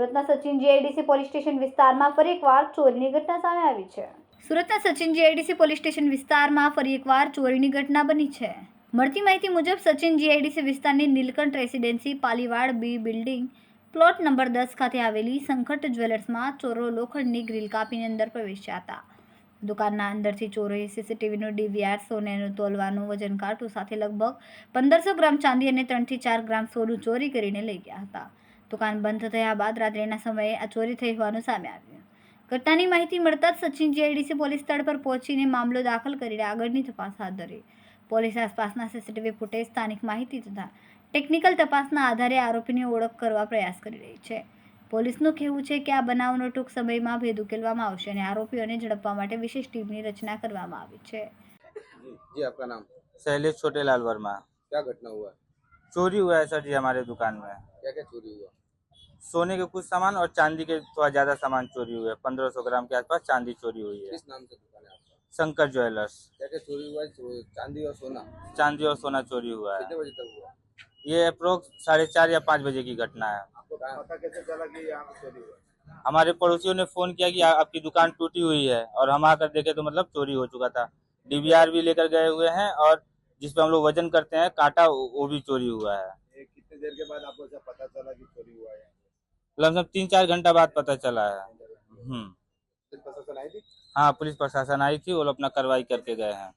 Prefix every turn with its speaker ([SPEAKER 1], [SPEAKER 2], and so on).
[SPEAKER 1] સુરતના Sachin GIDC police station વિસ્તારમાં ફરી એકવાર ચોરીની ઘટના સામે આવી છે. સુરતના સચિન જીઆઈડીસી પોલીસ સ્ટેશન વિસ્તારમાં ફરી એકવાર ચોરીની ઘટના બની છે. મળતી માહિતી મુજબ, સચિન જીઆઈડીસી વિસ્તારની Nilkanth residency, Paliwad B building, plot number દસ ખાતે આવેલી સંકટ જ્વેલર્સમાં ચોરો લોખંડની ગ્રીલ કાપીને અંદર પ્રવેશ્યા હતા. દુકાનના અંદરથી ચોરોએ સીસીટીવીનું ડીવીઆર, સોનેનું તોલવાનું વજન કાંટું સાથે લગભગ પંદરસો ગ્રામ ચાંદી અને ત્રણથી ચાર ગ્રામ સોનું ચોરી કરીને લઈ ગયા હતા. દુકાન બંધ થયા બાદ રાત્રિના સમયે આ ચોરી થઈ હોવાનું સામે આવ્યું ઘટનાની માહિતી મળતા જ સચિન જીઆઈડીસી પોલીસ સ્થળ પર પહોંચીને મામલો દાખલ કરીને આગળની તપાસ હાથ ધરી પોલીસ આસપાસના સીસીટીવી ફૂટેજ સ્થાનિક માહિતી તથા ટેકનિકલ તપાસના આધારે આરોપીની ઓળખ કરવા પ્રયાસ કરી રહી છે પોલીસનું કહેવું છે કે આ બનાવનો ટૂંક સમયમાં ભેદ ઉકેલવામાં આવશે અને આરોપીઓને ઝડપવા માટે વિશેષ ટીમની રચના કરવામાં આવી છે
[SPEAKER 2] जी जी आपका नाम
[SPEAKER 3] शैलेश छोटेलाल वर्मा
[SPEAKER 2] क्या घटना हुआ
[SPEAKER 3] चोरी हुआ है सर जी हमारे दुकान में
[SPEAKER 2] क्या क्या चोरी हुआ
[SPEAKER 3] सोने के कुछ सामान और चांदी के थोड़ा ज़्यादा सामान चोरी हुए। हैं पंद्रह सौ ग्राम के आसपास चांदी चोरी हुई है।
[SPEAKER 2] किस नाम से दुकान है आपका?
[SPEAKER 3] शंकर ज्वेलर्स।
[SPEAKER 2] क्या क्या चोरी हुआ है? चांदी और सोना?
[SPEAKER 3] चांदी और सोना चोरी हुआ
[SPEAKER 2] कितने
[SPEAKER 3] है
[SPEAKER 2] बजे तक हुआ?
[SPEAKER 3] ये अप्रोक्स साढ़े चार या पाँच बजे की घटना है।
[SPEAKER 2] आपको पता कैसे चला कि यहाँ चोरी हुआ?
[SPEAKER 3] हमारे पड़ोसियों ने फ़ोन किया कि आपकी दुकान टूटी हुई है और हम आकर देखे तो मतलब चोरी हो चुका था। डीवीआर भी लेकर गए हुए हैं और जिस पे हम लोग वज़न करते हैं कांटा वो भी चोरी हुआ है।
[SPEAKER 2] कितने देर के बाद आपको पता चला कि चोरी हुआ है?
[SPEAKER 3] लमसम तीन चार घंटा बाद पता चला है हम्म
[SPEAKER 2] फिर प्रशासन आई थी
[SPEAKER 3] हाँ पुलिस प्रशासन आई थी वो लोग अपना कार्रवाई करके गए हैं